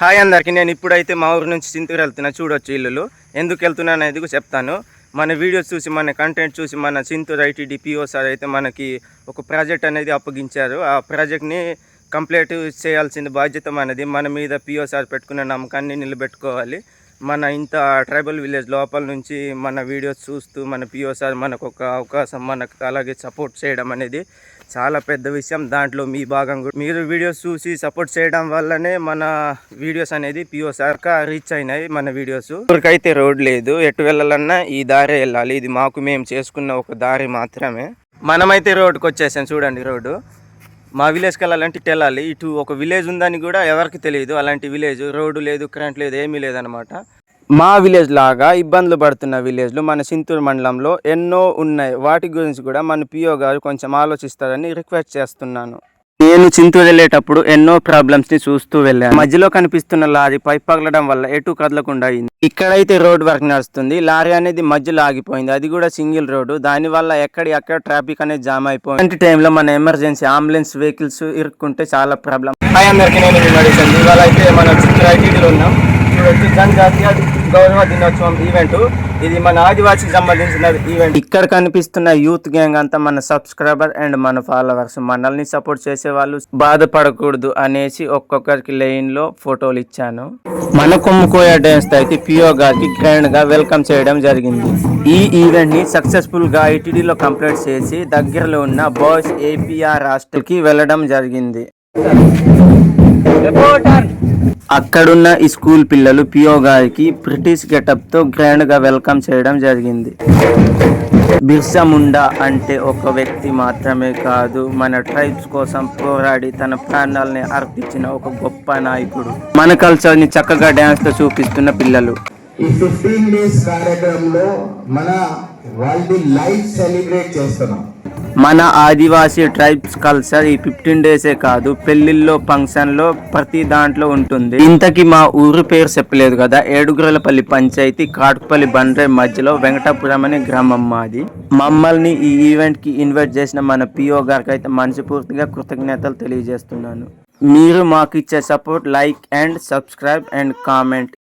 Hi అందరికి నేను ఇప్పుడైతే మా ఊరు నుంచి చింతూరు వెళ్తున్నా. చూడొచ్చు ఇల్లులు. ఎందుకు వెళ్తున్నా అనేది చెప్తాను. మన వీడియోస్ చూసి మన కంటెంట్ చూసి మన చింతూరు ఐటీడీ పిఓ సార్ అయితే మనకి ఒక ప్రాజెక్ట్ అనేది అప్పగించారు. ఆ ప్రాజెక్ట్ని కంప్లీట్ చేయాల్సిన బాధ్యత మనది. మన మీద పిఓ సార్ పెట్టుకున్న నమ్మకాన్ని నిలబెట్టుకోవాలి. మన ఇంత ట్రైబల్ విలేజ్ లోపల నుంచి మన వీడియోస్ చూస్తూ మన పిఓసార్ మనకు ఒక అవకాశం మనకు అలాగే సపోర్ట్ చేయడం అనేది చాలా పెద్ద విషయం. దాంట్లో మీ భాగం కూడా. మీరు వీడియోస్ చూసి సపోర్ట్ చేయడం వల్లనే మన వీడియోస్ అనేది పిఓ రీచ్ అయినాయి మన వీడియోస్ ఊరికైతే రోడ్ లేదు. ఎటు వెళ్ళాలన్నా ఈ దారే వెళ్ళాలి. ఇది మాకు మేము చేసుకున్న ఒక దారి మాత్రమే. మనమైతే రోడ్డుకి వచ్చేసాం. చూడండి రోడ్డు మా విలేజ్కి వెళ్ళాలంటే ఇటు వెళ్ళాలి. ఇటు ఒక విలేజ్ ఉందని కూడా ఎవరికి తెలియదు. అలాంటి విలేజ్ రోడ్డు లేదు కరెంట్ లేదు ఏమీ లేదనమాట మా విలేజ్ లాగా ఇబ్బందులు పడుతున్న విలేజ్లు మన సింతూరు మండలంలో ఎన్నో ఉన్నాయి. వాటి గురించి కూడా మన పిఓ గారు కొంచెం ఆలోచిస్తారని రిక్వెస్ట్ చేస్తున్నాను. నేను చింతూరు వెళ్ళేటప్పుడు ఎన్నో ప్రాబ్లమ్స్ని చూస్తూ వెళ్ళాను. మధ్యలో కనిపిస్తున్న లారీ పైప్ పగలడం వల్ల ఎటు కదలకుండా అయింది. ఇక్కడైతే రోడ్ వర్క్ నడుస్తుంది. లారీ అనేది మధ్యలో ఆగిపోయింది. అది కూడా సింగిల్ రోడ్డు. దాని వల్ల ఎక్కడి అక్కడ ట్రాఫిక్ అనేది జామ్ అయిపోయింది. అలాంటి టైంలో మన ఎమర్జెన్సీ అంబులెన్స్ వెహికల్స్ ఇరుక్కుంటే చాలా ప్రాబ్లం హాయ్ అందరికీ నేను ఇవాళ అయితే మన చింతూరు ఉన్నాం. జనజాతీయ గౌరవ దినోత్సవం ఈవెంట్. ఇది మన ఆదివాసీకి సంబంధించిన ఈవెంట్. ఇక్కడ కనిపిస్తున్న యూత్ గ్యాంగ్ అంతా మన సబ్స్క్రైబర్ అండ్ మన ఫాలోవర్స్. మనల్ని సపోర్ట్ చేసే వాళ్ళు బాధపడకూడదు అనేసి ఒక్కొక్కరికి లైన్లో ఫోటోలు ఇచ్చాను. మన కొమ్ముకోయ డ్యాన్స్ అయితే పిఓ గారికి గ్రాండ్గా వెల్కమ్ చేయడం జరిగింది. ఈ ఈవెంట్ని సక్సెస్ఫుల్గా లో కంప్లీట్ చేసి దగ్గరలో ఉన్న బాయ్స్ ఏపీఆర్ హాస్టల్కి వెళ్ళడం జరిగింది. అక్కడున్న ఈ స్కూల్ పిల్లలు పియో గారికి బ్రిటిష్ గెటప్తో గ్రాండ్గా వెల్కమ్ చేయడం జరిగింది. బిర్సా ముండా అంటే ఒక వ్యక్తి మాత్రమే కాదు మన ట్రైబ్స్ కోసం పోరాడి తన ప్రాణాలని అర్పించిన ఒక గొప్ప నాయకుడు. మన కల్చర్ని చక్కగా డ్యాన్స్తో చూపిస్తున్న పిల్లలు. ఈ ఫిఫ్టీన్ డేస్ కార్యక్రమంలో మన వాళ్ళది లైఫ్ సెలబ్రేట్ చేస్తున్నాం. మన ఆదివాసీ ట్రైబ్స్ కల్చర్ ఈ ఫిఫ్టీన్ డేసే కాదు పెళ్ళిళ్ళలో ఫంక్షన్లో ప్రతి దాంట్లో ఉంటుంది. ఇంతకీ మా ఊరు పేరు చెప్పలేదు కదా ఏడుగురలపల్లి పంచాయతీ కాటుపల్లి బండ్రే మధ్యలో వెంకటాపురం అనే గ్రామం మాది. మమ్మల్ని ఈ ఈవెంట్కి ఇన్వైట్ చేసిన మన పిఓ గారికి అయితే మనసుపూర్తిగా కృతజ్ఞతలు తెలియజేస్తున్నాను. మీరు మాకు ఇచ్చే support like and subscribe and comment.